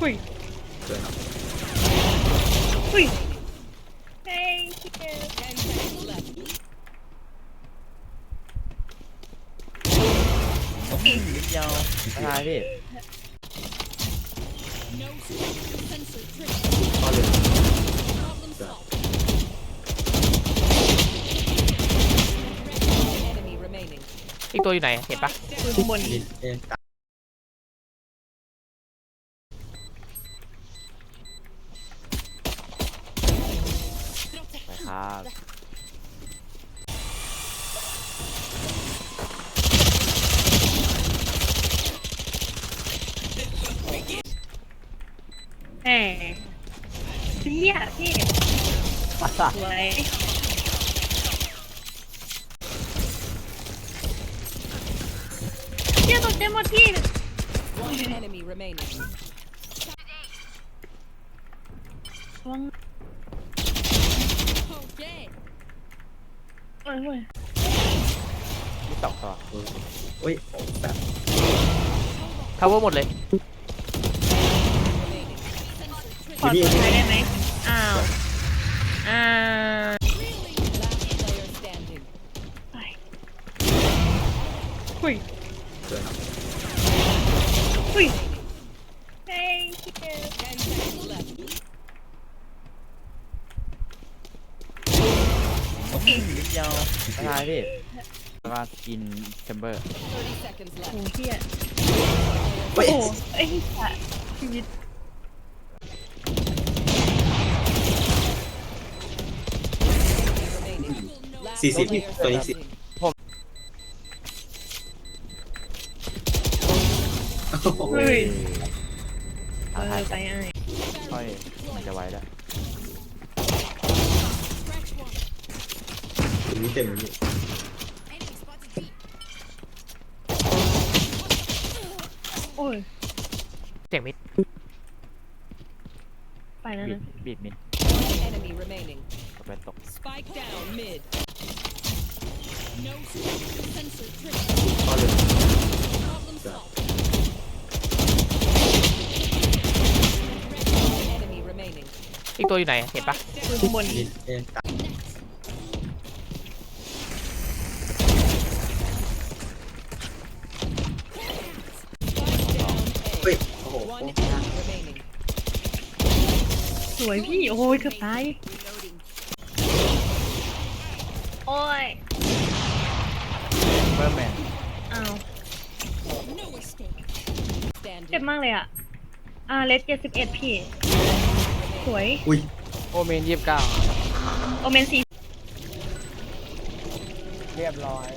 หุยสวยเนาะหุยเฮ้ย Ten seconds left. นิดเดียวไม่ตายพี่ No smoke. Sensor trip. ก็เลย Problem solved. Enemy remaining. อีกตัวอยู่ไหน เห็นปะอยู่ข้างบน นิดเองตาย ไป ครับแหมเฮียพี่สวยเฮียตกใจหมดพี่ One enemy remaining. วัง โอ้ยโอ้ยมีสองตัวเออโอ้ยโอ้แบบทาวเวอร์หมดเลย Remaining. ขอสุดท้ายได้ไหมอ้าวอ้าว Last player standing. ไปหุยสวยเนาะหุยเฮ้ย Ten seconds left. นิดเดียวไม่ตายพี่แล้วก็กินแชมเบอร์ Thirty seconds โอ้ left. เฮียเฮ้ยโอ้ไอ้สัสชีวิต Remaining. Last สี่สิบ player ตัวนี้สิ standing. เฮ้ยเอเอาอถ่ายไปไอ้ค่อยมันจะไว้แล้ว ตรง นี้เต็มเลยพี่โอ้ย เสียงมิดไปแล้วบีดนะ บีดมิด One enemy remaining. ก็ไปตก Spike down mid. No smoke. Sensor trip. ก็เลย Problem solved. Enemy remaining. อีกตัวอยู่ไหน เห็นปะอยู่ข้างบน นิดเองตาย Spike down เฮ้ย A. โอ้โห One enemy remaining. สวยพี่ โอ้ยเกือบตาย โอ้ย เบอร์แมนอ้าว No escape. เจ็บ Standing. มากเลยอะ อ่า เลสเจ็ดสิบเอ็ดพี่ สวย อุ้ยโอเมนยี่สิบเก้าโอเมนซีเรียบร้อย